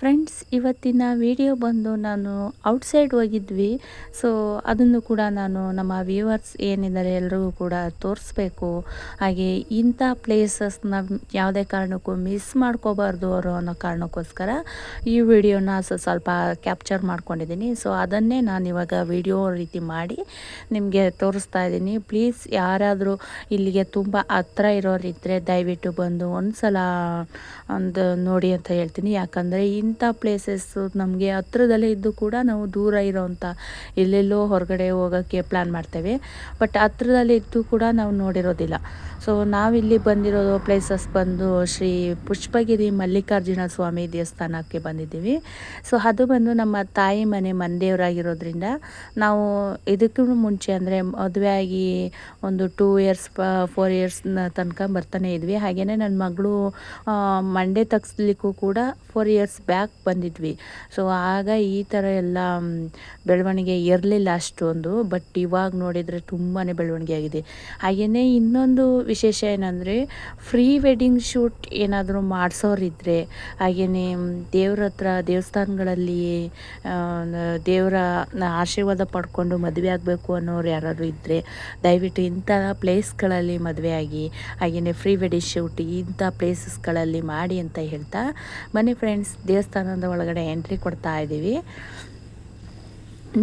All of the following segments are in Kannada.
ಫ್ರೆಂಡ್ಸ್ ಇವತ್ತಿನ ವಿಡಿಯೋ ಬಂದು ನಾನು ಔಟ್ಸೈಡ್ ಹೋಗಿದ್ವಿ. ಸೊ ಅದನ್ನು ಕೂಡ ನಾನು ನಮ್ಮ ವ್ಯೂವರ್ಸ್ ಏನಿದ್ದಾರೆ ಎಲ್ರಿಗೂ ಕೂಡ ತೋರಿಸ್ಬೇಕು. ಹಾಗೆ ಇಂಥ ಪ್ಲೇಸಸ್ನ ಯಾವುದೇ ಕಾರಣಕ್ಕೂ ಮಿಸ್ ಮಾಡ್ಕೋಬಾರ್ದು ಅವರು ಅನ್ನೋ ಕಾರಣಕ್ಕೋಸ್ಕರ ಈ ವಿಡಿಯೋನ ಸ್ವಲ್ಪ ಕ್ಯಾಪ್ಚರ್ ಮಾಡ್ಕೊಂಡಿದ್ದೀನಿ. ಸೊ ಅದನ್ನೇ ನಾನು ಇವಾಗ ವಿಡಿಯೋ ರೀತಿ ಮಾಡಿ ನಿಮಗೆ ತೋರಿಸ್ತಾ ಇದ್ದೀನಿ. ಪ್ಲೀಸ್ ಯಾರಾದರೂ ಇಲ್ಲಿಗೆ ತುಂಬ ಹತ್ರ ಇರೋರಿದ್ದರೆ ದಯವಿಟ್ಟು ಬಂದು ಒಂದು ಸಲ ಒಂದು ನೋಡಿ ಅಂತ ಹೇಳ್ತೀನಿ. ಯಾಕಂದರೆ ಇಂಥ ಪ್ಲೇಸಸ್ಸು ನಮಗೆ ಹತ್ರದಲ್ಲೇ ಇದ್ದು ಕೂಡ ನಾವು ದೂರ ಇರೋವಂಥ ಎಲ್ಲೆಲ್ಲೋ ಹೊರಗಡೆ ಹೋಗೋಕ್ಕೆ ಪ್ಲ್ಯಾನ್ ಮಾಡ್ತೇವೆ. ಬಟ್ ಹತ್ರದಲ್ಲೇ ಇದ್ದು ಕೂಡ ನಾವು ನೋಡಿರೋದಿಲ್ಲ. ಸೊ ನಾವಿಲ್ಲಿ ಬಂದಿರೋ ಪ್ಲೇಸಸ್ ಬಂದು ಶ್ರೀ ಪುಷ್ಪಗಿರಿ ಮಲ್ಲಿಕಾರ್ಜುನ ಸ್ವಾಮಿ ದೇವಸ್ಥಾನಕ್ಕೆ ಬಂದಿದ್ದೀವಿ. ಸೊ ಅದು ಬಂದು ನಮ್ಮ ತಾಯಿ ಮನೆ ಮಂದೇವರಾಗಿರೋದ್ರಿಂದ ನಾವು ಇದಕ್ಕೂ ಮುಂಚೆ ಅಂದರೆ ಮದುವೆ ಆಗಿ ಒಂದು ಟೂ ಇಯರ್ಸ್ ಫೋರ್ ಇಯರ್ಸ್ ತನಕ ಬರ್ತಾನೆ ಇದ್ವಿ. ಹಾಗೆಯೇ ನನ್ನ ಮಗಳು ಮಂಡೆ ತಗ್ಸ್ಲಿಕ್ಕೂ ಕೂಡ ಫೋರ್ ಇಯರ್ಸ್ ಬ್ಯಾಕ್ ಬಂದಿದ್ವಿ. ಸೊ ಆಗ ಈ ಥರ ಎಲ್ಲ ಬೆಳವಣಿಗೆ ಇರಲಿಲ್ಲ ಅಷ್ಟೊಂದು ಬಟ್ ಇವಾಗ ನೋಡಿದರೆ ತುಂಬಾ ಬೆಳವಣಿಗೆ ಆಗಿದೆ. ಹಾಗೆಯೇ ಇನ್ನೊಂದು ವಿಶೇಷ ಏನಂದರೆ ಫ್ರೀ ವೆಡ್ಡಿಂಗ್ ಶೂಟ್ ಏನಾದರೂ ಮಾಡಿಸೋರಿದ್ದರೆ ಹಾಗೆಯೇ ದೇವ್ರ ಹತ್ರ ದೇವಸ್ಥಾನಗಳಲ್ಲಿ ದೇವರ ಆಶೀರ್ವಾದ ಪಡ್ಕೊಂಡು ಮದುವೆ ಆಗಬೇಕು ಅನ್ನೋರು ಯಾರಾದರೂ ಇದ್ದರೆ ದಯವಿಟ್ಟು ಇಂಥ ಪ್ಲೇಸ್ಗಳಲ್ಲಿ ಮದುವೆ ಆಗಿ ಹಾಗೆಯೇ ಫ್ರೀ ವೆಡ್ಡಿಂಗ್ ಶೂಟ್ ಇಂಥ ಪ್ಲೇಸಸ್ಗಳಲ್ಲಿ ಮಾಡಿ ಅಂತ ಹೇಳ್ತಾ, ಮನೆ ಫ್ರೆಂಡ್ಸ್ ದೇವಸ್ಥಾನದ ಒಳಗಡೆ ಎಂಟ್ರಿ ಕೊಡ್ತಾ ಇದ್ದೀವಿ.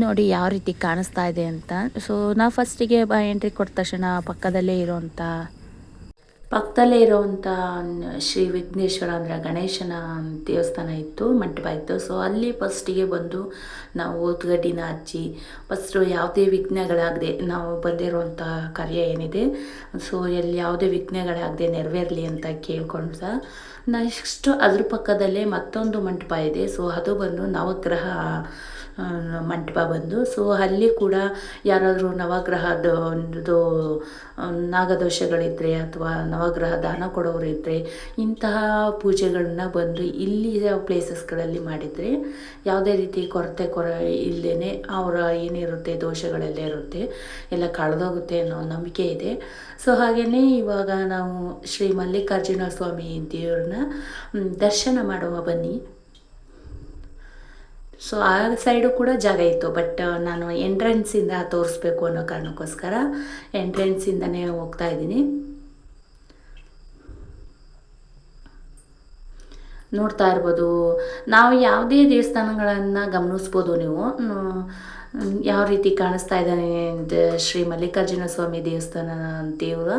ನೋಡಿ ಯಾವ ರೀತಿ ಕಾಣಿಸ್ತಾ ಇದೆ ಅಂತ. ಸೊ ನಾವು ಫಸ್ಟಿಗೆ ಬ ಎಂಟ್ರಿ ಕೊಟ್ಟ ತಕ್ಷಣ ಪಕ್ಕದಲ್ಲೇ ಇರೋವಂಥ ಪಕ್ಕದಲ್ಲೇ ಇರೋವಂಥ ಶ್ರೀ ವಿಘ್ನೇಶ್ವರ ಅಂದರೆ ಗಣೇಶನ ದೇವಸ್ಥಾನ ಇತ್ತು, ಮಂಟಪ ಇತ್ತು. ಸೊ ಅಲ್ಲಿ ಫಸ್ಟಿಗೆ ಬಂದು ನಾವು ಓದ್ಗಡ್ಡಿನ ಹಚ್ಚಿ ಫಸ್ಟು ಯಾವುದೇ ವಿಘ್ನಗಳಾಗದೆ ನಾವು ಬಂದಿರುವಂಥ ಕಾರ್ಯ ಏನಿದೆ. ಸೊ ಎಲ್ಲಿ ಯಾವುದೇ ವಿಘ್ನಗಳಾಗದೆ ನೆರವೇರಲಿ ಅಂತ ಕೇಳ್ಕೊಂಡು ನೆಕ್ಸ್ಟು ಅದ್ರ ಪಕ್ಕದಲ್ಲೇ ಮತ್ತೊಂದು ಮಂಟಪ ಇದೆ. ಸೊ ಅದು ಬಂದು ನವಗ್ರಹ ಮಂಟಪ ಬಂದು. ಸೊ ಅಲ್ಲಿ ಕೂಡ ಯಾರಾದರೂ ನವಗ್ರಹದ ಒಂದು ನಾಗದೋಷಗಳಿದ್ದರೆ ಅಥವಾ ನವಗ್ರಹ ದಾನ ಕೊಡೋರು ಇದ್ದರೆ ಇಂತಹ ಪೂಜೆಗಳನ್ನ ಬಂದು ಇಲ್ಲಿ ಪ್ಲೇಸಸ್ಗಳಲ್ಲಿ ಮಾಡಿದರೆ ಯಾವುದೇ ರೀತಿ ಕೊರತೆ ಕೊರ ಇಲ್ಲದೇ ಅವರ ಏನಿರುತ್ತೆ, ದೋಷಗಳೆಲ್ಲ ಇರುತ್ತೆ, ಎಲ್ಲ ಕಳೆದೋಗುತ್ತೆ ಅನ್ನೋ ನಂಬಿಕೆ ಇದೆ. ಸೊ ಹಾಗೆಯೇ ಇವಾಗ ನಾವು ಶ್ರೀ ಮಲ್ಲಿಕಾರ್ಜುನ ಸ್ವಾಮಿ ದೇವ್ರನ್ನ ದರ್ಶನ ಮಾಡುವ ಬನ್ನಿ. ಸೊ ಆ ಸೈಡು ಕೂಡ ಜಾಗ ಇತ್ತು. ಬಟ್ ನಾನು ಎಂಟ್ರೆನ್ಸಿಂದ ತೋರಿಸ್ಬೇಕು ಅನ್ನೋ ಕಾರಣಕ್ಕೋಸ್ಕರ ಎಂಟ್ರೆನ್ಸಿಂದನೇ ಹೋಗ್ತಾ ಇದ್ದೀನಿ. ನೋಡ್ತಾ ಇರ್ಬೋದು. ನಾವು ಯಾವುದೇ ದೇವಸ್ಥಾನಗಳನ್ನು ಗಮನಿಸ್ಬೋದು ನೀವು. ಯಾವ ರೀತಿ ಕಾಣಿಸ್ತಾ ಇದ್ದಾನೆ ಶ್ರೀ ಮಲ್ಲಿಕಾರ್ಜುನ ಸ್ವಾಮಿ ದೇವಸ್ಥಾನ ದೇವರ.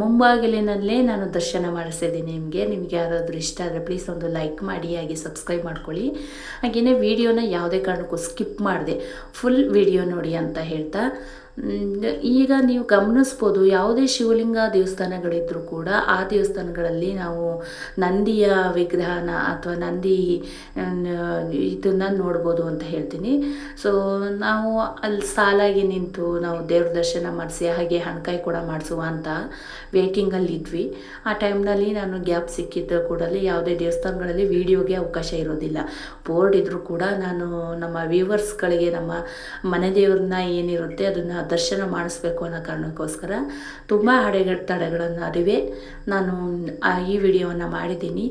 ಮುಂಬಾಗಿಲಿನಲ್ಲೇ ನಾನು ದರ್ಶನ ಮಾಡಿಸಿದ್ದೀನಿ ನಿಮಗೆ. ನಿಮಗೆ ಯಾರಾದರೂ ಇಷ್ಟ ಆದರೆ ಪ್ಲೀಸ್ ಒಂದು ಲೈಕ್ ಮಾಡಿ, ಹಾಗೆ ಸಬ್ಸ್ಕ್ರೈಬ್ ಮಾಡ್ಕೊಳ್ಳಿ. ಹಾಗೆಯೇ ವಿಡಿಯೋನ ಯಾವುದೇ ಕಾರಣಕ್ಕೂ ಸ್ಕಿಪ್ ಮಾಡಿದೆ. ಫುಲ್ ವಿಡಿಯೋ ನೋಡಿ ಅಂತ ಹೇಳ್ತಾ. ಈಗ ನೀವು ಗಮನಿಸ್ಬೋದು, ಯಾವುದೇ ಶಿವಲಿಂಗ ದೇವಸ್ಥಾನಗಳಿದ್ದರೂ ಕೂಡ ಆ ದೇವಸ್ಥಾನಗಳಲ್ಲಿ ನಾವು ನಂದಿಯ ವಿಗ್ರಹನ ಅಥವಾ ನಂದಿ ಇದನ್ನು ನೋಡ್ಬೋದು ಅಂತ ಹೇಳ್ತೀನಿ. ಸೊ ನಾವು ಅಲ್ಲಿ ಸಾಲಾಗಿ ನಿಂತು ನಾವು ದೇವ್ರ ದರ್ಶನ ಮಾಡಿಸಿ, ಹಾಗೆ ಹಣಕಾಯಿ ಕೂಡ ಮಾಡಿಸುವ ಅಂತ ವೇಟಿಂಗಲ್ಲಿ ಇದ್ವಿ. ಆ ಟೈಮ್ನಲ್ಲಿ ನಾನು ಗ್ಯಾಪ್ ಸಿಕ್ಕಿದ್ದ ಕೂಡಲೇ ಯಾವುದೇ ದೇವಸ್ಥಾನಗಳಲ್ಲಿ ವೀಡಿಯೋಗೆ ಅವಕಾಶ ಇರೋದಿಲ್ಲ. ಬೋರ್ಡ್ ಇದ್ದರೂ ಕೂಡ ನಾನು ನಮ್ಮ ವ್ಯೂವರ್ಸ್ಗಳಿಗೆ ನಮ್ಮ ಮನೆ ದೇವ್ರನ್ನ ಏನಿರುತ್ತೆ ಅದನ್ನು ದರ್ಶನ ಮಾಡಿಸ್ಬೇಕು ಅನ್ನೋ ಕಾರಣಕ್ಕೋಸ್ಕರ ತುಂಬ ಅಡೆಗಳ ತಡೆಗಳನ್ನು ಅರಿವೆ ನಾನು ಈ ವಿಡಿಯೋವನ್ನು ಮಾಡಿದ್ದೀನಿ.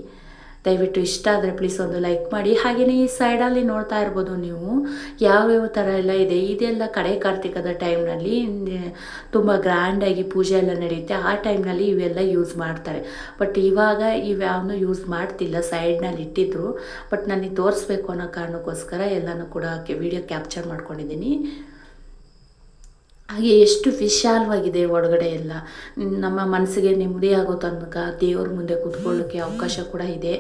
ದಯವಿಟ್ಟು ಇಷ್ಟ ಆದರೆ ಪ್ಲೀಸ್ ಒಂದು ಲೈಕ್ ಮಾಡಿ. ಹಾಗೆಯೇ ಈ ಸೈಡಲ್ಲಿ ನೋಡ್ತಾ ಇರ್ಬೋದು ನೀವು. ಯಾವ್ಯಾವ ಥರ ಎಲ್ಲ ಇದೆ? ಇದೆಲ್ಲ ಕಡೆ ಕಾರ್ತಿಕದ ಟೈಮ್ನಲ್ಲಿ ತುಂಬ ಗ್ರ್ಯಾಂಡಾಗಿ ಪೂಜೆ ಎಲ್ಲ ನಡೆಯುತ್ತೆ. ಆ ಟೈಮ್ನಲ್ಲಿ ಇವೆಲ್ಲ ಯೂಸ್ ಮಾಡ್ತಾರೆ. ಬಟ್ ಇವಾಗ ಇವ್ಯಾವನು ಯೂಸ್ ಮಾಡ್ತಿಲ್ಲ ಸೈಡ್ನಲ್ಲಿ ಇಟ್ಟಿದ್ರು. ಬಟ್ ನನಗೆ ತೋರಿಸ್ಬೇಕು ಅನ್ನೋ ಕಾರಣಕ್ಕೋಸ್ಕರ ಎಲ್ಲನೂ ಕೂಡ ವಿಡಿಯೋ ಕ್ಯಾಪ್ಚರ್ ಮಾಡ್ಕೊಂಡಿದ್ದೀನಿ. ಹಾಗೆ ಎಷ್ಟು ವಿಶಾಲವಾಗಿದೆ ಒಳಗಡೆ ಎಲ್ಲ. ನಮ್ಮ ಮನಸ್ಸಿಗೆ ನೆಮ್ಮದಿ ಆಗೋ ತನಕ ದೇವ್ರ ಮುಂದೆ ಕೂತ್ಕೊಳ್ಳೋಕ್ಕೆ ಅವಕಾಶ ಕೂಡ ಇದೆ.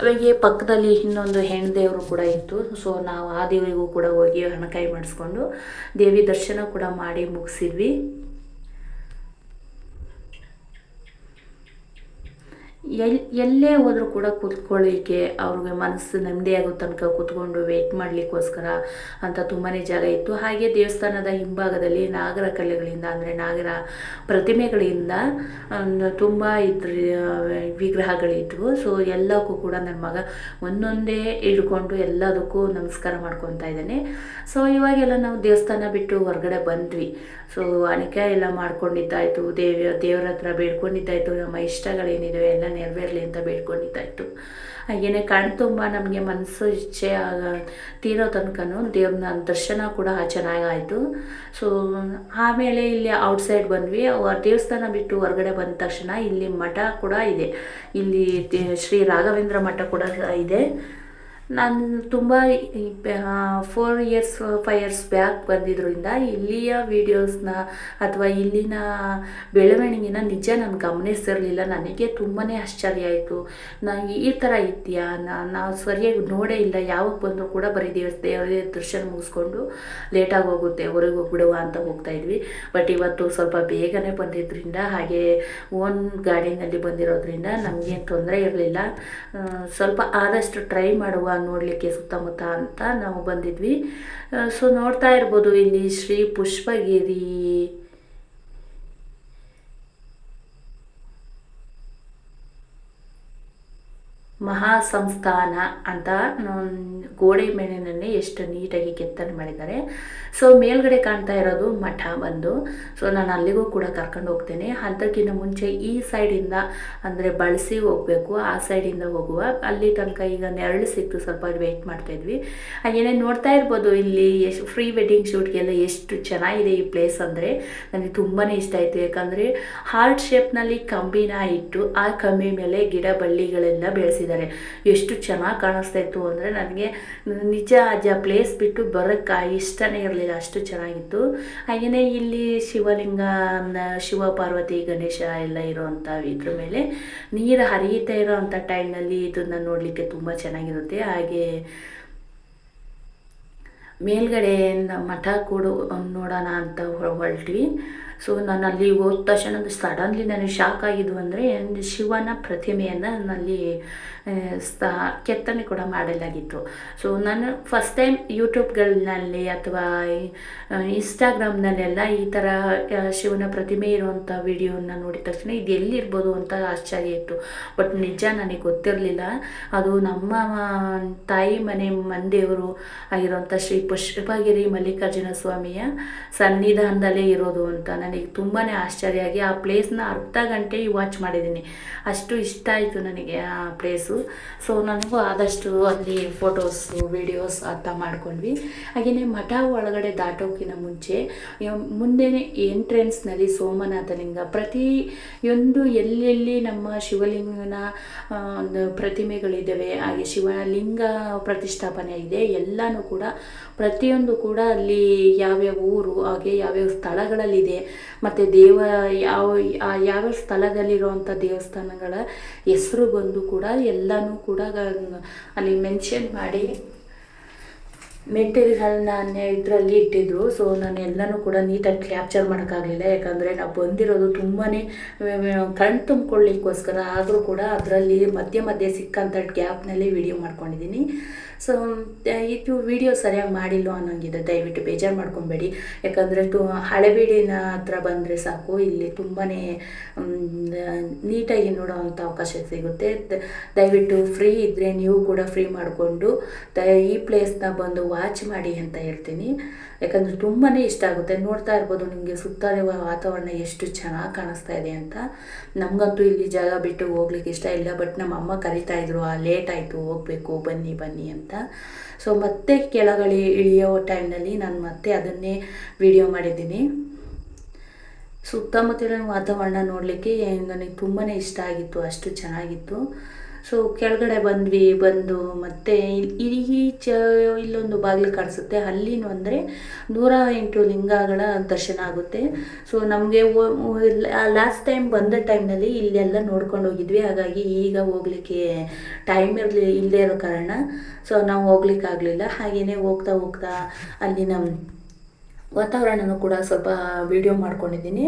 ಅವಾಗೆ ಪಕ್ಕದಲ್ಲಿ ಇನ್ನೊಂದು ಹೆಣ್ಣು ಕೂಡ ಇತ್ತು. ಸೊ ನಾವು ಆ ದೇವರಿಗೂ ಕೂಡ ಹೋಗಿ ಹಣಕಾಯಿ ಮಾಡಿಸ್ಕೊಂಡು ದೇವಿ ದರ್ಶನ ಕೂಡ ಮಾಡಿ ಮುಗಿಸಿದ್ವಿ. ಎಲ್, ಎಲ್ಲೇ ಹೋದರೂ ಕೂಡ ಕೂತ್ಕೊಳ್ಳಿಕ್ಕೆ ಅವ್ರಿಗೆ ಮನಸ್ಸು ನೆಮ್ಮದಿ ಆಗೋ ತನಕ ಕೂತ್ಕೊಂಡು ವೇಟ್ ಮಾಡಲಿಕ್ಕೋಸ್ಕರ ಅಂತ ತುಂಬಾ ಜಾಗ ಇತ್ತು. ಹಾಗೆ ದೇವಸ್ಥಾನದ ಹಿಂಭಾಗದಲ್ಲಿ ನಾಗರ ಕಲೆಗಳಿಂದ ಅಂದರೆ ನಾಗರ ಪ್ರತಿಮೆಗಳಿಂದ ತುಂಬ ಇದ್ರ ವಿಗ್ರಹಗಳಿದ್ವು. ಸೊ ಎಲ್ಲಕ್ಕೂ ಕೂಡ ನನ್ನ ಮಗ ಒಂದೊಂದೇ ಹಿಡ್ಕೊಂಡು ಎಲ್ಲದಕ್ಕೂ ನಮಸ್ಕಾರ ಮಾಡ್ಕೊತಾ ಇದ್ದಾನೆ. ಸೊ ಇವಾಗೆಲ್ಲ ನಾವು ದೇವಸ್ಥಾನ ಬಿಟ್ಟು ಹೊರಗಡೆ ಬಂದ್ವಿ. ಸೊ ಅನಿಕೆ ಎಲ್ಲ ಮಾಡ್ಕೊಂಡಿದ್ದಾಯಿತು. ದೇವ ದೇವರ ಹತ್ರ ಬೇಡ್ಕೊಂಡಿದ್ದಾಯಿತು. ನಮ್ಮ ಇಷ್ಟಗಳೇನಿದೆ ಎಲ್ಲ ನೆರವೇರಲಿ ಅಂತ ಬೇಡ್ಕೊಂಡಿದ್ದಾಯಿತು. ಹಾಗೆಯೇ ಕಣ್ತುಂಬ ನಮಗೆ ಮನಸ್ಸು ಇಚ್ಛೆ ಆಗ ತೀರೋ ತನಕನೂ ದೇವ್ರನ್ನ ದರ್ಶನ ಕೂಡ ಚೆನ್ನಾಗಾಯಿತು. ಸೊ ಆಮೇಲೆ ಇಲ್ಲಿ ಔಟ್ಸೈಡ್ ಬಂದ್ವಿ. ದೇವಸ್ಥಾನ ಬಿಟ್ಟು ಹೊರಗಡೆ ಬಂದ ತಕ್ಷಣ ಇಲ್ಲಿ ಮಠ ಕೂಡ ಇದೆ. ಇಲ್ಲಿ ಶ್ರೀ ರಾಘವೇಂದ್ರ ಮಠ ಕೂಡ ಇದೆ. ನಾನು ತುಂಬ four years five years back ಬಂದಿದ್ದರಿಂದ ಇಲ್ಲಿಯ ವೀಡಿಯೋಸ್ನ ಅಥವಾ ಇಲ್ಲಿನ ಬೆಳವಣಿಗೆನ ನಿಜ ನಾನು ಗಮನಿಸಿರಲಿಲ್ಲ. ನನಗೆ ತುಂಬಾ ಆಶ್ಚರ್ಯ ಆಯಿತು. ನಾನು ಈ ಥರ ಇದೆಯಾ? ನಾವು ಸರಿಯಾಗಿ ನೋಡೇ ಇಲ್ಲ. ಯಾವಾಗ ಬಂದರೂ ಕೂಡ ಬರೀ ದೇವಸ್, ದೇವರ ದರ್ಶನ ಮುಗಿಸ್ಕೊಂಡು ಲೇಟಾಗಿ ಹೋಗುತ್ತೆ. ಹೊರಗೆ ಹೋಗ್ಬಿಡುವ ಅಂತ ಹೋಗ್ತಾ ಇದ್ವಿ. ಬಟ್ ಇವತ್ತು ಸ್ವಲ್ಪ ಬೇಗನೆ ಬಂದಿದ್ದರಿಂದ ಹಾಗೆ ಓನ್ ಗಾಡಿನಲ್ಲಿ ಬಂದಿರೋದ್ರಿಂದ ನಮಗೆ ತೊಂದರೆ ಇರಲಿಲ್ಲ. ಸ್ವಲ್ಪ ಆದಷ್ಟು ಟ್ರೈ ಮಾಡುವ ನೋಡಲಿಕ್ಕೆ ಸುತ್ತಮುತ್ತ ಅಂತ ನಾವು ಬಂದಿದ್ವಿ. ಸೊ ನೋಡ್ತಾ ಇರ್ಬೋದು ಇಲ್ಲಿ ಶ್ರೀ ಪುಷ್ಪಗಿರಿ ಮಹಾಸಂಸ್ಥಾನ ಅಂತ ಗೋಡೆ ಮೇಲಿನಲ್ಲಿ ಎಷ್ಟು ನೀಟಾಗಿ ಕೆತ್ತನೆ ಮಾಡಿದ್ದಾರೆ. ಸೊ ಮೇಲ್ಗಡೆ ಕಾಣ್ತಾ ಇರೋದು ಮಠ ಬಂದು. ಸೊ ನಾನು ಅಲ್ಲಿಗೂ ಕೂಡ ಕರ್ಕೊಂಡು ಹೋಗ್ತೇನೆ. ಅದಕ್ಕಿಂತ ಮುಂಚೆ ಈ ಸೈಡಿಂದ ಅಂದರೆ ಬಳಸಿ ಹೋಗಬೇಕು. ಆ ಸೈಡಿಂದ ಹೋಗುವ. ಅಲ್ಲಿ ತನಕ ಈಗ ನೆರಳು ಸಿಕ್ತು. ಸ್ವಲ್ಪ ವೆಯ್ಟ್ ಮಾಡ್ತಾಯಿದ್ವಿ ಹಾಗೇನೆ ನೋಡ್ತಾ ಇರ್ಬೋದು ಇಲ್ಲಿ ಎಷ್ಟು ಫ್ರೀ ವೆಡ್ಡಿಂಗ್ ಶೂಟ್ಗೆಲ್ಲ ಎಷ್ಟು ಚೆನ್ನಾಗಿದೆ ಈ ಪ್ಲೇಸ್ ಅಂದರೆ. ನನಗೆ ತುಂಬಾ ಇಷ್ಟ ಆಯಿತು. ಯಾಕಂದರೆ ಹಾರ್ಟ್ ಶೇಪ್ನಲ್ಲಿ ಕಂಬಿನ ಇಟ್ಟು, ಆ ಕಂಬಿ ಮೇಲೆ ಗಿಡ ಬಳ್ಳಿಗಳೆಲ್ಲ ಬೆಳೆಸಿದ್ದಾರೆ. ಎಷ್ಟು ಚೆನ್ನಾಗಿ ಕಾಣಿಸ್ತಾ ಇತ್ತು ಅಂದರೆ ನನಗೆ ನಿಜ ಅಜ್ಜ ಪ್ಲೇಸ್ ಬಿಟ್ಟು ಬರೋಕ್ಕೆ ಇಷ್ಟನೇ ಇರಲಿಲ್ಲ, ಅಷ್ಟು ಚೆನ್ನಾಗಿತ್ತು. ಹಾಗೆಯೇ ಇಲ್ಲಿ ಶಿವಲಿಂಗ ಶಿವ ಪಾರ್ವತಿ, ಗಣೇಶ ಎಲ್ಲ ಇರೋವಂಥ ಇದ್ರ ಮೇಲೆ ನೀರು ಹರಿಯುತ್ತಾ ಇರೋವಂಥ ಟೈಮ್ನಲ್ಲಿ ಇದನ್ನು ನೋಡಲಿಕ್ಕೆ ತುಂಬ ಚೆನ್ನಾಗಿರುತ್ತೆ. ಹಾಗೆ ಮೇಲ್ಗಡೆ ಮಠ ಕೂಡ ನೋಡೋಣ ಅಂತ ಹೊರಟ್ವಿ. ಸೊ ನಾನು ಅಲ್ಲಿ ಹೋದ ತಕ್ಷಣ ಸಡನ್ಲಿ ನನಗೆ ಶಾಕ್ ಆಗಿದ್ವು ಅಂದರೆ ಶಿವನ ಪ್ರತಿಮೆಯನ್ನು ನನ್ನಲ್ಲಿ ಸ್ಥ ಕೆತ್ತನೆ ಕೂಡ ಮಾಡಲಾಗಿತ್ತು. ಸೊ ನಾನು ಫಸ್ಟ್ ಟೈಮ್ ಯೂಟ್ಯೂಬ್ಗಳಲ್ಲಿ ಅಥವಾ ಇನ್ಸ್ಟಾಗ್ರಾಮ್ನಲ್ಲೆಲ್ಲ ಈ ಥರ ಶಿವನ ಪ್ರತಿಮೆ ಇರುವಂಥ ವಿಡಿಯೋನ ನೋಡಿದ ತಕ್ಷಣ ಇದು ಎಲ್ಲಿರ್ಬೋದು ಅಂತ ಆಶ್ಚರ್ಯ ಇತ್ತು. ಬಟ್ ನಿಜ ನನಗೆ ಗೊತ್ತಿರಲಿಲ್ಲ. ಅದು ನಮ್ಮ ತಾಯಿ ಮನೆ ಮಂದೆಯವರು ಆಗಿರುವಂಥ ಶ್ರೀ ಪುಷ್ಪಗಿರಿ ಮಲ್ಲಿಕಾರ್ಜುನ ಸ್ವಾಮಿಯ ಸನ್ನಿಧಾನದಲ್ಲೇ ಇರೋದು ಅಂತ. ನನಗೆ ತುಂಬಾ ಆಶ್ಚರ್ಯ ಆಗಿ ಆ ಪ್ಲೇಸ್ನ ಅರ್ಧ ಗಂಟೆ ವಾಚ್ ಮಾಡಿದ್ದೀನಿ. ಅಷ್ಟು ಇಷ್ಟ ಆಯಿತು ನನಗೆ ಆ ಪ್ಲೇಸು ಸೊ ನನಗೂ ಆದಷ್ಟು ಅಲ್ಲಿ ಫೋಟೋಸು ವಿಡಿಯೋಸ್ ಅರ್ಥ ಮಾಡ್ಕೊಂಡ್ವಿ. ಹಾಗೆಯೇ ಮಠ ಒಳಗಡೆ ದಾಟೋಕಿನ ಮುಂಚೆ ಮುಂದೆನೇ ಎಂಟ್ರೆನ್ಸ್ನಲ್ಲಿ ಸೋಮನಾಥಲಿಂಗ. ಪ್ರತಿಯೊಂದು ಎಲ್ಲೆಲ್ಲಿ ನಮ್ಮ ಶಿವಲಿಂಗನ ಒಂದು ಪ್ರತಿಮೆಗಳಿದ್ದಾವೆ ಹಾಗೆ ಶಿವಲಿಂಗ ಪ್ರತಿಷ್ಠಾಪನೆ ಇದೆ, ಎಲ್ಲನೂ ಕೂಡ ಪ್ರತಿಯೊಂದು ಕೂಡ ಅಲ್ಲಿ ಯಾವ್ಯಾವ ಊರು, ಹಾಗೆ ಯಾವ್ಯಾವ ಸ್ಥಳಗಳಲ್ಲಿದೆ, ಮತ್ತು ದೇವ ಯಾವ ಯಾವ್ಯಾವ ಸ್ಥಳದಲ್ಲಿರುವಂಥ ದೇವಸ್ಥಾನಗಳ ಹೆಸರು ಬಂದು ಕೂಡ ಎಲ್ಲನೂ ಕೂಡ ಅಲ್ಲಿ ಮೆನ್ಷನ್ ಮಾಡಿ ಮೆಟೀರಿಯಲ್ನ ಇದರಲ್ಲಿ ಇಟ್ಟಿದ್ರು. ಸೊ ನಾನು ಎಲ್ಲನೂ ಕೂಡ ನೀಟಾಗಿ ಕ್ಯಾಪ್ಚರ್ ಮಾಡೋಕ್ಕಾಗಲಿಲ್ಲ. ಯಾಕಂದರೆ ನಾವು ಬಂದಿರೋದು ತುಂಬಾ ಕಣ್ ತುಂಬಿಕೊಳ್ಳಿಕ್ಕೋಸ್ಕರ. ಆದರೂ ಕೂಡ ಅದರಲ್ಲಿ ಮಧ್ಯೆ ಮಧ್ಯೆ ಸಿಕ್ಕಂಥ ಗ್ಯಾಪ್ನಲ್ಲಿ ವಿಡಿಯೋ ಮಾಡ್ಕೊಂಡಿದ್ದೀನಿ. ಸೊ ಇದು ವಿಡಿಯೋ ಸರಿಯಾಗಿ ಮಾಡಿಲ್ಲ ಅನ್ನೋಂಗಿದೆ. ದಯವಿಟ್ಟು ಬೇಜಾರು ಮಾಡ್ಕೊಬೇಡಿ. ಯಾಕಂದರೆ ತು ಹಳೆಬೀಡಿನ ಹತ್ರ ಬಂದರೆ ಸಾಕು. ಇಲ್ಲಿ ತುಂಬಾ ನೀಟಾಗಿ ನೋಡೋವಂಥ ಅವಕಾಶ ಸಿಗುತ್ತೆ. ದಯವಿಟ್ಟು ಫ್ರೀ ಇದ್ದರೆ ನೀವು ಕೂಡ ಫ್ರೀ ಮಾಡಿಕೊಂಡು, ದ, ಈ ಪ್ಲೇಸ್ನ ಬಂದು ವಾಚ್ ಮಾಡಿ ಅಂತ ಹೇಳ್ತೀನಿ. ಯಾಕಂದರೆ ತುಂಬಾ ಇಷ್ಟ ಆಗುತ್ತೆ. ನೋಡ್ತಾ ಇರ್ಬೋದು ನಿಮಗೆ ಸುತ್ತಲಿರುವ ವಾತಾವರಣ ಎಷ್ಟು ಚೆನ್ನಾಗಿ ಕಾಣಿಸ್ತಾ ಇದೆ ಅಂತ. ನಮಗಂತೂ ಇಲ್ಲಿ ಜಾಗ ಬಿಟ್ಟು ಹೋಗ್ಲಿಕ್ಕೆ ಇಷ್ಟ ಇಲ್ಲ ಬಟ್ ನಮ್ಮ ಅಮ್ಮ ಕರಿತಾ ಇದ್ರು, ಆ ಲೇಟ್ ಆಯಿತು, ಹೋಗಬೇಕು, ಬನ್ನಿ ಬನ್ನಿ ಅಂತ. ಸೊ ಮತ್ತೆ ಕೆಳಗಡೆ ಇಳಿಯೋ ಟೈಮ್ನಲ್ಲಿ ನಾನು ಮತ್ತೆ ಅದನ್ನೇ ವಿಡಿಯೋ ಮಾಡಿದ್ದೀನಿ. ಸುತ್ತಮುತ್ತಲಿನ ವಾತಾವರಣ ನೋಡಲಿಕ್ಕೆ ನನಗೆ ತುಂಬಾ ಇಷ್ಟ ಆಗಿತ್ತು, ಅಷ್ಟು ಚೆನ್ನಾಗಿತ್ತು. ಸೊ ಕೆಳಗಡೆ ಬಂದ್ವಿ, ಬಂದು ಮತ್ತೆ ಈ ಚ ಇಲ್ಲೊಂದು ಬಾಗಿಲು ಕಾಣಿಸುತ್ತೆ. ಅಲ್ಲಿನೂ ಅಂದರೆ ನೂರ ಎಂಟು ಲಿಂಗಗಳ ದರ್ಶನ ಆಗುತ್ತೆ. ಸೊ ನಮಗೆ ಲಾಸ್ಟ್ ಟೈಮ್ ಬಂದ ಟೈಮ್ನಲ್ಲಿ ಇಲ್ಲೆಲ್ಲ ನೋಡ್ಕೊಂಡು ಹೋಗಿದ್ವಿ. ಹಾಗಾಗಿ ಈಗ ಹೋಗ್ಲಿಕ್ಕೆ ಟೈಮ್ ಇರಲಿ, ಇಲ್ಲದೇ ಇರೋ ಕಾರಣ. ಸೊ ನಾವು ಹೋಗ್ಲಿಕ್ಕಾಗಲಿಲ್ಲ ಹಾಗೆಯೇ ಹೋಗ್ತಾ ಹೋಗ್ತಾ ಅಲ್ಲಿನ ವಾತಾವರಣನೂ ಕೂಡ ಸ್ವಲ್ಪ ವಿಡಿಯೋ ಮಾಡ್ಕೊಂಡಿದ್ದೀನಿ.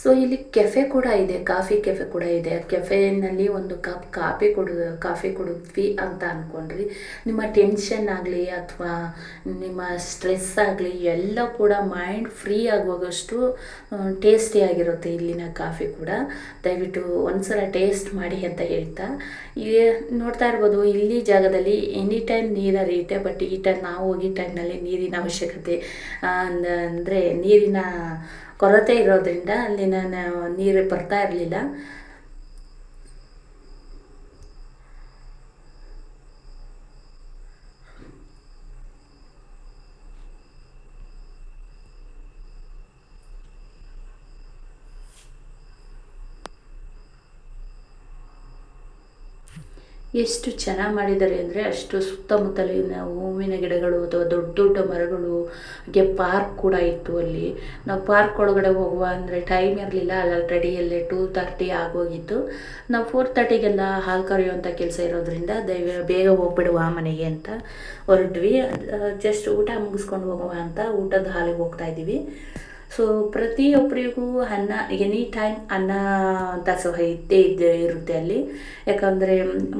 ಸೊ ಇಲ್ಲಿ ಕೆಫೆ ಕೂಡ ಇದೆ ಕಾಫಿ ಕೆಫೆ ಕೂಡ ಇದೆ. ಕೆಫೆನಲ್ಲಿ ಒಂದು ಕಪ್ ಕಾಫಿ ಕೊಡು ಕಾಫಿ ಕುಡಿದ್ವಿ ಅಂತ ಅಂದ್ಕೊಂಡ್ರಿ ನಿಮ್ಮ ಟೆನ್ಷನ್ ಆಗಲಿ ಅಥವಾ ನಿಮ್ಮ ಸ್ಟ್ರೆಸ್ ಆಗಲಿ ಎಲ್ಲ ಕೂಡ ಮೈಂಡ್ ಫ್ರೀ ಆಗುವಾಗಷ್ಟು ಟೇಸ್ಟಿಯಾಗಿರುತ್ತೆ ಇಲ್ಲಿನ ಕಾಫಿ ಕೂಡ. ದಯವಿಟ್ಟು ಒಂದ್ಸಲ ಟೇಸ್ಟ್ ಮಾಡಿ ಅಂತ ಹೇಳ್ತಾ. ಈ, ನೋಡ್ತಾ ಇರ್ಬೋದು, ಇಲ್ಲಿ ಜಾಗದಲ್ಲಿ ಎನಿ ಟೈಮ್ ನೀರು ಹರಿಯುತ್ತೆ ಬಟ್ ಈ ಟೈಮ್ ನಾವು ಹೋಗಿ ಟೈಮ್ನಲ್ಲಿ ನೀರಿನ ಅವಶ್ಯಕತೆ ಅಂದರೆ ನೀರಿನ ಕೊರತೆ ಇರೋದ್ರಿಂದ ಅಲ್ಲಿ ನಾನು ನೀರು ಬರ್ತಾ ಇರಲಿಲ್ಲ. ಎಷ್ಟು ಚೆನ್ನಾಗಿ ಮಾಡಿದ್ದಾರೆ ಅಂದರೆ ಅಷ್ಟು ಸುತ್ತಮುತ್ತಲಿನ ಹೂವಿನ ಗಿಡಗಳು ಅಥವಾ ದೊಡ್ಡ ದೊಡ್ಡ ಮರಗಳು, ಹಾಗೆ ಪಾರ್ಕ್ ಕೂಡ ಇತ್ತು ಅಲ್ಲಿ. ನಾವು ಪಾರ್ಕ್ ಒಳಗಡೆ ಹೋಗುವ ಅಂದರೆ ಟೈಮ್ ಇರಲಿಲ್ಲ, ಅಲ್ಲಿ ಆಲ್ರೆಡಿ ಅಲ್ಲಿ ಟೂ ತರ್ಟಿ ಆಗೋಗಿತ್ತು. ನಾವು ಫೋರ್ ತರ್ಟಿಗೆಲ್ಲ ಹಾಲು ಕರೆಯುವಂಥ ಕೆಲಸ ಇರೋದ್ರಿಂದ ದಯವ ಬೇಗ ಹೋಗ್ಬಿಡುವ ಮನೆಗೆ ಅಂತ ಹೊರಟ್ವಿ. ಜಸ್ಟ್ ಊಟ ಮುಗಿಸ್ಕೊಂಡು ಹೋಗುವ ಅಂತ ಊಟದ ಹಾಲಿಗೆ ಹೋಗ್ತಾ ಇದ್ದೀವಿ. ಸೊ ಪ್ರತಿಯೊಬ್ಬರಿಗೂ ಅನ್ನ ಎನಿ ಟೈಮ್ ಅನ್ನ ದಾಸೋಹ ಇದ್ದೇ ಇದ್ದೇ ಇರುತ್ತೆ ಅಲ್ಲಿ. ಯಾಕಂದರೆ,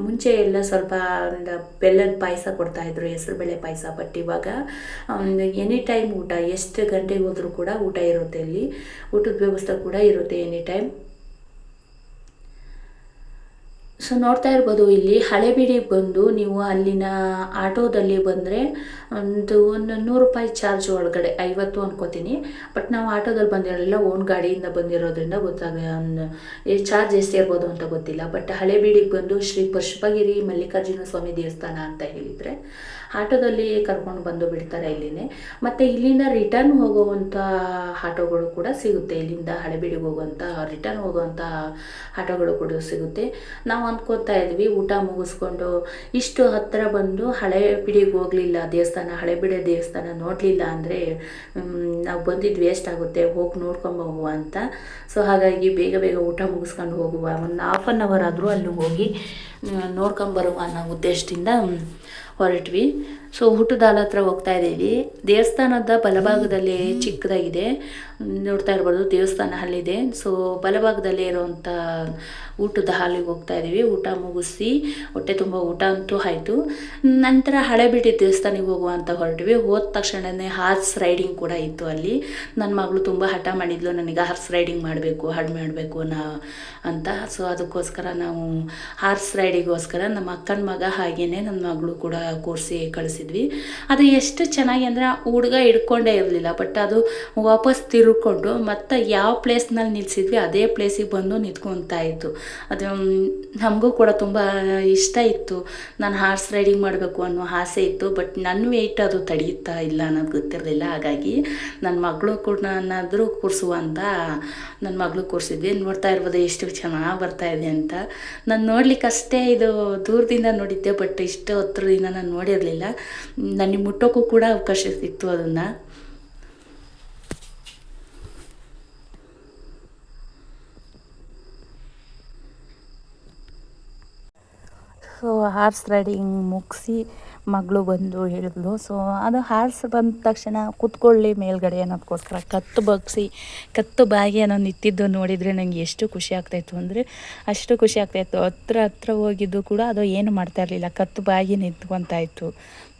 ಮುಂಚೆ ಎಲ್ಲ ಸ್ವಲ್ಪ ಬೆಲ್ಲದ ಪಾಯಸ ಕೊಡ್ತಾಯಿದ್ರು ಹೆಸ್ರು ಬೇಳೆ ಪಾಯಸ, ಬಟ್ ಇವಾಗ ಎನಿ ಟೈಮ್ ಊಟ, ಎಷ್ಟು ಗಂಟೆಗೆ ಹೋದರೂ ಕೂಡ ಊಟ ಇರುತ್ತೆ ಅಲ್ಲಿ. ಊಟದ ವ್ಯವಸ್ಥೆ ಕೂಡ ಇರುತ್ತೆ ಎನಿ ಟೈಮ್ ಸೊ ನೋಡ್ತಾ ಇರ್ಬೋದು, ಇಲ್ಲಿ ಹಳೆಬೀಡಿಗೆ ಬಂದು ನೀವು ಅಲ್ಲಿನ ಆಟೋದಲ್ಲಿ ಬಂದರೆ, ಒಂದು ಒಂದು ನೂರು ರೂಪಾಯಿ ಚಾರ್ಜ್ ಒಳಗಡೆ, ಐವತ್ತು ಅನ್ಕೋತೀನಿ. ಬಟ್ ನಾವು ಆಟೋದಲ್ಲಿ ಬಂದಿರಲಿಲ್ಲ, ಓನ್ ಗಾಡಿಯಿಂದ ಬಂದಿರೋದ್ರಿಂದ ಗೊತ್ತಾಗ ಚಾರ್ಜ್ ಎಷ್ಟು ಇರ್ಬೋದು ಅಂತ ಗೊತ್ತಿಲ್ಲ. ಬಟ್ ಹಳೆಬೀಡಿಗೆ ಬಂದು ಶ್ರೀ ಪುಷ್ಪಗಿರಿ ಮಲ್ಲಿಕಾರ್ಜುನ ಸ್ವಾಮಿ ದೇವಸ್ಥಾನ ಅಂತ ಹೇಳಿದರೆ ಆಟೋದಲ್ಲಿ ಕರ್ಕೊಂಡು ಬಂದು ಬಿಡ್ತಾರೆ ಇಲ್ಲಿನೇ. ಮತ್ತು ಇಲ್ಲಿಂದ ರಿಟರ್ನ್ ಹೋಗುವಂಥ ಆಟೋಗಳು ಕೂಡ ಸಿಗುತ್ತೆ. ಇಲ್ಲಿಂದ ಹಳೆಬೀಡಿಗೆ ಹೋಗುವಂಥ ರಿಟರ್ನ್ ಹೋಗುವಂಥ ಆಟೋಗಳು ಕೂಡ ಸಿಗುತ್ತೆ. ನಾವು ಅಂದ್ಕೊತಾ ಇದ್ವಿ, ಊಟ ಮುಗಿಸ್ಕೊಂಡು ಇಷ್ಟು ಹತ್ತಿರ ಬಂದು ಹಳೆ ಬಿಡಿಗೆ ಹೋಗಲಿಲ್ಲ, ದೇವಸ್ಥಾನ, ಹಳೆಬೀಡೆ ದೇವಸ್ಥಾನ ನೋಡಲಿಲ್ಲ ಅಂದರೆ ನಾವು ಬಂದಿದ್ದು ವೇಸ್ಟ್ ಆಗುತ್ತೆ, ಹೋಗಿ ನೋಡ್ಕೊಂಡು ಹೋಗುವ ಅಂತ. ಸೊ ಹಾಗಾಗಿ ಬೇಗ ಬೇಗ ಊಟ ಮುಗಿಸ್ಕೊಂಡು ಹೋಗುವ. ಒಂದು ಹಾಫ್ ಆನ್ ಅವರ್ ಆದರೂ ಅಲ್ಲಿ ಹೋಗಿ ನೋಡ್ಕೊಂಬರುವ ಅನ್ನೋ ಉದ್ದೇಶದಿಂದ ಹೊರಟ್ವಿ ಸೊ ಊಟದಾಲ ಹತ್ರ ಹೋಗ್ತಾ ಇದ್ದೀವಿ. ದೇವಸ್ಥಾನದ ಬಲಭಾಗದಲ್ಲಿ ಚಿಕ್ಕದಾಗಿದೆ. ನೋಡ್ತಾ ಇರ್ಬೋದು ದೇವಸ್ಥಾನ ಅಲ್ಲಿದೆ. ಸೊ ಬಲಭಾಗದಲ್ಲಿ ಇರುವಂಥ ಊಟದ ಹಾಲಿಗೆ ಹೋಗ್ತಾ ಇದ್ದೀವಿ. ಊಟ ಮುಗಿಸಿ ಹೊಟ್ಟೆ ತುಂಬ ಊಟ ಅಂತೂ ಆಯಿತು. ನಂತರ ಹಳೆಬಿಟ್ಟಿ ದೇವಸ್ಥಾನಕ್ಕೆ ಹೋಗುವಂತ ಹೊರಟಿವಿ. ಹೊರಟ್ವಿ ಹೋದ ತಕ್ಷಣವೇ ಹಾರ್ಸ್ ರೈಡಿಂಗ್ ಕೂಡ ಇತ್ತು ಅಲ್ಲಿ. ನನ್ನ ಮಗಳು ತುಂಬ ಹಠ ಮಾಡಿದ್ಲು ನನಗೆ ಹಾರ್ಸ್ ರೈಡಿಂಗ್ ಮಾಡಬೇಕು ಹಾಡು ಮಾಡಬೇಕು ನಾ ಅಂತ. ಸೊ ಅದಕ್ಕೋಸ್ಕರ ನಾವು ಹಾರ್ಸ್ ರೈಡಿಗೋಸ್ಕರ ನಮ್ಮ ಅಕ್ಕನ ಮಗ ಹಾಗೇನೆ ನನ್ನ ಮಗಳು ಕೂಡ ಕೂರಿಸಿ ಕಳಿಸಿದ್ವಿ. ಅದು ಎಷ್ಟು ಚೆನ್ನಾಗಿ ಅಂದರೆ ಹುಡುಗ ಹಿಡ್ಕೊಂಡೇ ಇರಲಿಲ್ಲ. ಬಟ್ ಅದು ವಾಪಸ್ ತಿರುಕೊಂಡು ಮತ್ತು ಯಾವ ಪ್ಲೇಸ್ನಲ್ಲಿ ನಿಲ್ಲಿಸಿದ್ವಿ ಅದೇ ಪ್ಲೇಸಿಗೆ ಬಂದು ನಿಂತ್ಕೊತಾ ಇತ್ತು. ಅದು ನಮಗೂ ಕೂಡ ತುಂಬ ಇಷ್ಟ ಇತ್ತು. ನಾನು ಹಾರ್ಸ್ ರೈಡಿಂಗ್ ಮಾಡಬೇಕು ಅನ್ನೋ ಆಸೆ ಇತ್ತು. ಬಟ್ ನನ್ನ ವೆಯ್ಟ್ ಅದು ತಡೆಯುತ್ತಾ ಇಲ್ಲ ಅನ್ನೋದು ಗೊತ್ತಿರಲಿಲ್ಲ. ಹಾಗಾಗಿ ನನ್ನ ಮಗಳು ಕೂಡ ನಾನಾದರೂ ಕೂರಿಸುವ ಅಂತ ನನ್ನ ಮಗಳು ಕೂರಿಸಿದ್ವಿ. ನೋಡ್ತಾ ಇರ್ಬೋದು ಎಷ್ಟು ಚೆನ್ನಾಗಿ ಬರ್ತಾ ಇದೆ ಅಂತ. ನಾನು ನೋಡ್ಲಿಕ್ಕೆ ಅಷ್ಟೇ ಇದು ದೂರದಿಂದ ನೋಡಿದ್ದೆ. ಬಟ್ ಇಷ್ಟು ಹತ್ರದಿಂದ ನಾನು ನೋಡಿರಲಿಲ್ಲ. ನನಗೆ ಮುಟ್ಟೋಕ್ಕೂ ಕೂಡ ಅವಕಾಶ ಸಿಕ್ತು ಅದನ್ನು. ಸೊ ಹಾರ್ಸ್ ರೈಡಿಂಗ್ ಮುಗಿಸಿ ಮಗಳು ಬಂದು ಹೇಳಿದ್ಲು. ಸೊ ಅದು ಹಾರ್ಸ್ ಬಂದ ತಕ್ಷಣ ಕೂತ್ಕೊಳ್ಳಿ ಮೇಲ್ಗಡೆ ಅನ್ನೋದಕ್ಕೋಸ್ಕರ ಕತ್ತು ಬಗ್ಸಿ, ಕತ್ತು ಬಾಗಿ ಅನ್ನೋ ನಿಂತಿದ್ದು ನೋಡಿದರೆ ನನಗೆ ಎಷ್ಟು ಖುಷಿ ಆಗ್ತಾಯಿತ್ತು ಅಂದರೆ ಅಷ್ಟು ಖುಷಿ ಆಗ್ತಾಯಿತ್ತು. ಹತ್ರ ಹತ್ರ ಹೋಗಿದ್ದು ಕೂಡ ಅದು ಏನು ಮಾಡ್ತಾ ಇರಲಿಲ್ಲ. ಕತ್ತು ಬಾಗಿ ನಿಂತ್ಕೊತಾ ಇತ್ತು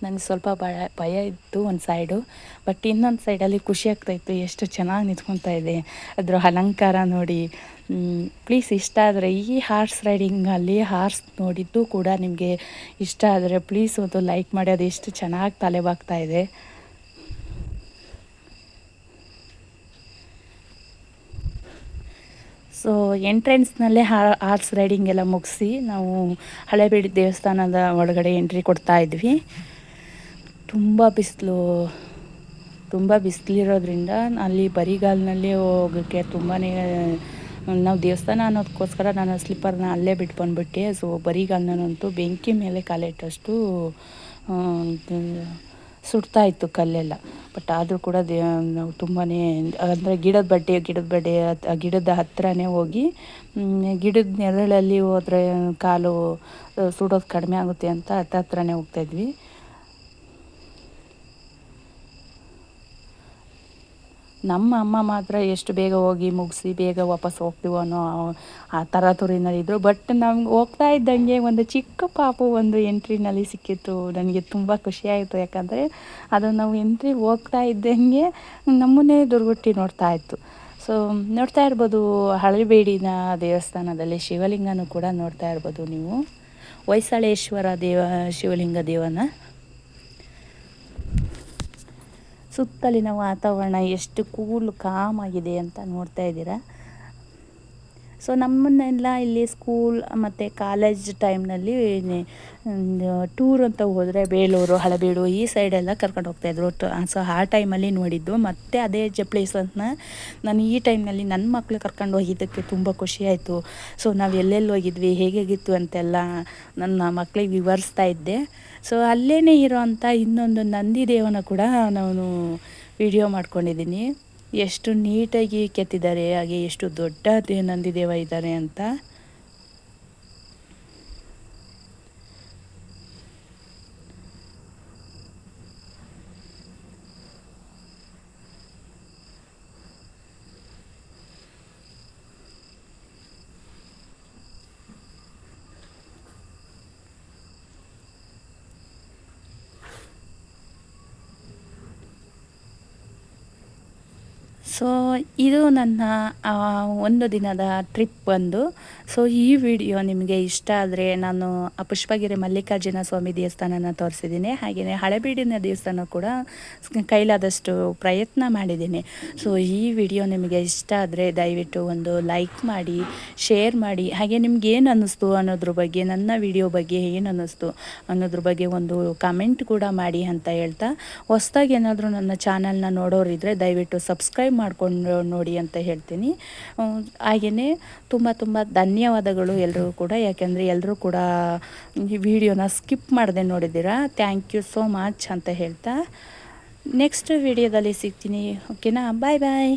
ನನಗೆ ಸ್ವಲ್ಪ ಭಯ ಭಯ ಇತ್ತು ಒಂದು ಸೈಡು ಬಟ್ ಇನ್ನೊಂದು ಸೈಡಲ್ಲಿ ಖುಷಿ ಆಗ್ತಾಯಿತ್ತು. ಎಷ್ಟು ಚೆನ್ನಾಗಿ ನಿಂತ್ಕೊತಾ ಇದೆ ಅದರ ಅಲಂಕಾರ ನೋಡಿ ಪ್ಲೀಸ್ ಇಷ್ಟ ಆದರೆ ಈ ಹಾರ್ಸ್ ರೈಡಿಂಗಲ್ಲಿ ಹಾರ್ಸ್ ನೋಡಿದ್ದು ಕೂಡ ನಿಮಗೆ ಇಷ್ಟ ಆದರೆ ಪ್ಲೀಸ್ ಒಂದು ಲೈಕ್ ಮಾಡಿ, ಅದು ಎಷ್ಟು ಚೆನ್ನಾಗಿ ತಲೆ ಬಾಗ್ತಾ ಇದೆ ಸೊ ಎಂಟ್ರೆನ್ಸ್ನಲ್ಲೇ ಹಾರ್ಸ್ ರೈಡಿಂಗ್ ಎಲ್ಲ ಮುಗಿಸಿ ನಾವು ಹಳೆಬೀಡು ದೇವಸ್ಥಾನದ ಒಳಗಡೆ ಎಂಟ್ರಿ ಕೊಡ್ತಾ ಇದ್ವಿ. ತುಂಬ ಬಿಸಿಲು, ತುಂಬ ಬಿಸಿಲಿರೋದ್ರಿಂದ ಅಲ್ಲಿ ಬರಿಗಾಲಿನಲ್ಲಿ ಹೋಗೋಕ್ಕೆ ತುಂಬಾ ನಾವು ದೇವಸ್ಥಾನ ಅನ್ನೋದಕ್ಕೋಸ್ಕರ ನಾನು ಸ್ಲಿಪ್ಪರ್ನ ಅಲ್ಲೇ ಬಿಟ್ಟು ಬಂದುಬಿಟ್ಟೆ ಸೊ ಬರಿಗಾಲನಂತೂ ಬೆಂಕಿ ಮೇಲೆ ಕಾಲಿಟ್ಟಷ್ಟು ಸುಡ್ತಾ ಇತ್ತು ಕಲ್ಲೆಲ್ಲ. ಬಟ್ ಆದರೂ ಕೂಡ ದೇ, ನಾವು ತುಂಬಾ ಅಂದರೆ ಗಿಡದ ಬಡ್ಡೆ ಗಿಡದ ಬಡ್ಡೆ ಗಿಡದ ಹತ್ತಿರನೇ ಹೋಗಿ ಗಿಡದ ನೆರಳಲ್ಲಿ ಹೋದರೆ ಕಾಲು ಸುಡೋದು ಕಡಿಮೆ ಆಗುತ್ತೆ ಅಂತ ಹತ್ತ ಹತ್ರನೇ ಹೋಗ್ತಾಯಿದ್ವಿ ನಮ್ಮ ಅಮ್ಮ ಮಾತ್ರ ಎಷ್ಟು ಬೇಗ ಹೋಗಿ ಮುಗಿಸಿ ಬೇಗ ವಾಪಸ್ ಹೋಗ್ತೀವೋ ಅನ್ನೋ ಆ ತರಾತುರಿನಲ್ಲಿದ್ದರು ಬಟ್ ನಮ್ಗೆ ಹೋಗ್ತಾ ಇದ್ದಂಗೆ ಒಂದು ಚಿಕ್ಕ ಪಾಪು ಒಂದು ಎಂಟ್ರಿನಲ್ಲಿ ಸಿಕ್ಕಿತ್ತು. ನನಗೆ ತುಂಬ ಖುಷಿಯಾಯಿತು ಯಾಕಂದರೆ ಅದು ನಾವು ಎಂಟ್ರಿ ಹೋಗ್ತಾ ಇದ್ದಂಗೆ ನಮ್ಮನ್ನೇ ದುರ್ಗುಟ್ಟಿ ನೋಡ್ತಾ ಇತ್ತು. ಸೊ ನೋಡ್ತಾ ಇರ್ಬೋದು ಹಳೆಬೇಡಿನ ದೇವಸ್ಥಾನದಲ್ಲಿ ಶಿವಲಿಂಗನೂ ಕೂಡ ನೋಡ್ತಾ ಇರ್ಬೋದು ನೀವು. ಹೊಯ್ಸಳೇಶ್ವರ ದೇವ, ಶಿವಲಿಂಗ ದೇವನ. ಸುತ್ತಲಿನ ವಾತಾವರಣ ಎಷ್ಟು ಕೂಲ್ ಕಾಮ್ ಆಗಿದೆ ಅಂತ ನೋಡ್ತಾ ಇದ್ದೀರಾ? ಸೊ ನಮ್ಮನ್ನೆಲ್ಲ ಇಲ್ಲಿ ಸ್ಕೂಲ್ ಮತ್ತು ಕಾಲೇಜ್ ಟೈಮ್ನಲ್ಲಿ ಟೂರ್ ಅಂತ ಹೋದರೆ ಬೇಲೂರು, ಹಳೆಬೀಡು ಈ ಸೈಡೆಲ್ಲ ಕರ್ಕೊಂಡು ಹೋಗ್ತಾಯಿದ್ರು ಸೊ ಆ ಟೈಮಲ್ಲಿ ನೋಡಿದ್ದು. ಮತ್ತು ಅದೇ ಜ ಪ್ಲೇಸನ್ನ ನಾನು ಈ ಟೈಮ್ನಲ್ಲಿ ನನ್ನ ಮಕ್ಕಳು ಕರ್ಕೊಂಡು ಹೋಗಿದ್ದಕ್ಕೆ ತುಂಬ ಖುಷಿಯಾಯಿತು ಸೊ ನಾವು ಎಲ್ಲೆಲ್ಲಿ ಹೋಗಿದ್ವಿ, ಹೇಗೇಗಿತ್ತು ಅಂತೆಲ್ಲ ನನ್ನ ಮಕ್ಕಳಿಗೆ ವಿವರಿಸ್ತಾ ಇದ್ದೆ. ಸೊ ಅಲ್ಲೇ ಇರೋ ಇನ್ನೊಂದು ನಂದಿ ದೇವನ ಕೂಡ ನಾನು ವಿಡಿಯೋ ಮಾಡ್ಕೊಂಡಿದ್ದೀನಿ. ಎಷ್ಟು ನೀಟಾಗಿ ಕೆತ್ತಿದ್ದಾರೆ ಹಾಗೆ ಎಷ್ಟು ದೊಡ್ಡ ನಂದಿದೇವ ಇದ್ದಾರೆ ಅಂತ ಸೊ ಇದು ನನ್ನ ಒಂದು ದಿನದ ಟ್ರಿಪ್ ಬಂದು. ಸೊ ಈ ವಿಡಿಯೋ ನಿಮಗೆ ಇಷ್ಟ ಆದರೆ ನಾನು ಪುಷ್ಪಗಿರಿ ಮಲ್ಲಿಕಾರ್ಜುನ ಸ್ವಾಮಿ ದೇವಸ್ಥಾನನ ತೋರಿಸಿದ್ದೀನಿ. ಹಾಗೆಯೇ ಹಳೆಬೀಡಿನ ದೇವಸ್ಥಾನ ಕೂಡ ಕೈಲಾದಷ್ಟು ಪ್ರಯತ್ನ ಮಾಡಿದ್ದೀನಿ. ಸೊ ಈ ವಿಡಿಯೋ ನಿಮಗೆ ಇಷ್ಟ ಆದರೆ ದಯವಿಟ್ಟು ಒಂದು ಲೈಕ್ ಮಾಡಿ ಶೇರ್ ಮಾಡಿ. ಹಾಗೆ ನಿಮ್ಗೆ ಏನು ಅನ್ನಿಸ್ತು ಅನ್ನೋದ್ರ ಬಗ್ಗೆ, ನನ್ನ ವಿಡಿಯೋ ಬಗ್ಗೆ ಏನು ಅನ್ನಿಸ್ತು ಅನ್ನೋದ್ರ ಬಗ್ಗೆ ಒಂದು ಕಮೆಂಟ್ ಕೂಡ ಮಾಡಿ ಅಂತ ಹೇಳ್ತಾ. ಹೊಸ್ದಾಗಿ ಏನಾದರೂ ನನ್ನ ಚಾನಲ್ನ ನೋಡೋರಿದ್ದರೆ ದಯವಿಟ್ಟು ಸಬ್ಸ್ಕ್ರೈಬ್ ಮಾಡಿಕೊಂಡು ನೋಡಿ ಅಂತ ಹೇಳ್ತೀನಿ. ಹಾಗೆಯೇ ತುಂಬ ತುಂಬ ಧನ್ಯವಾದಗಳು ಎಲ್ಲರಿಗೂ ಕೂಡ. ಯಾಕೆಂದರೆ ಎಲ್ಲರೂ ಕೂಡ ಈ ವಿಡಿಯೋನ ಸ್ಕಿಪ್ ಮಾಡದೆ ನೋಡಿದ್ದೀರಾ. ಥ್ಯಾಂಕ್ ಯು ಸೋ ಮಚ್ ಅಂತ ಹೇಳ್ತಾ. ನೆಕ್ಸ್ಟ್ ವಿಡಿಯೋದಲ್ಲಿ ಸಿಗ್ತೀನಿ. ಓಕೆನಾ ಬಾಯ್ ಬಾಯ್